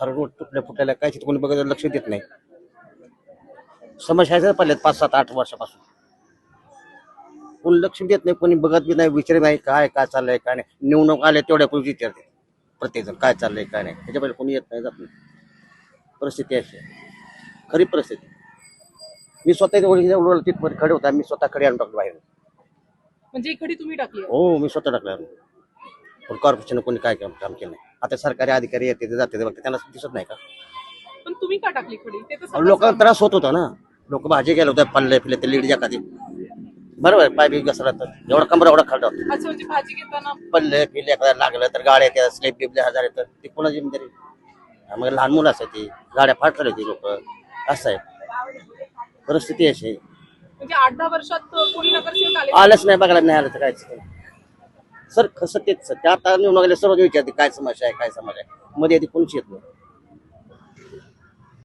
सर्व रोड तुटल्या फुटलेल्या काय तिथे कोणी बघत लक्ष देत नाही. समस्या पडल्यात पाच सात आठ वर्षापासून. कोणी लक्ष देत नाही कोणी बघत बी नाही विचारत नाही काय काय चाललंय काय नाही. निवडणूक आल्या तेवढ्या कोणी विचारते प्रत्येकजण काय चाललंय काय नाही. त्याच्यामुळे कोणी येत नाही जात नाही. परिस्थिती अशी. खरी परिस्थिती. मी स्वतः ओळखीच्या तिथपर्यंत खडे होता. मी स्वतः खडे आणून टाकलो बाहेर म्हणजे ही खडी तुम्ही टाकली. आहे. हो मी स्वतः टाकलं पण कॉर्पोरेशन कोणी काय काम काम केलं नाही. आता सरकारी अधिकारी येते ते जाते ते बघते. त्यांना दिसत नाही का? पण तुम्ही का टाकली खडी? ते तर लोकांना त्रास होत होता ना. लोक भाजी गेले होते पल्ले फिरले ते लीड खाते बरोबर पाय बी घसरला तर. एवढा कमरा एवढा खाल्ला होता अच्छा म्हणजे भाजी घेताना? पल्ले फिरले एखाद्या लागलं तर गाड्या त्या स्लेप बिबले हजार येतात ते कोणा जिम्मेदारी? हा, मग लहान मुलं असायची गाड्या फाटले होती लोक. असं आहे. परिस्थिती अशी आहे. म्हणजे आठ दहा वर्षात कोणी नगरसेवक आले? आलंच नाही बघायला नाही आलं तर कायच सर कसं तेच सर. त्या आता निवडून गेले सर्व विचारते काय समस्या आहे काय समस्या आहे? मध्ये आधी कोणीच येत नाही.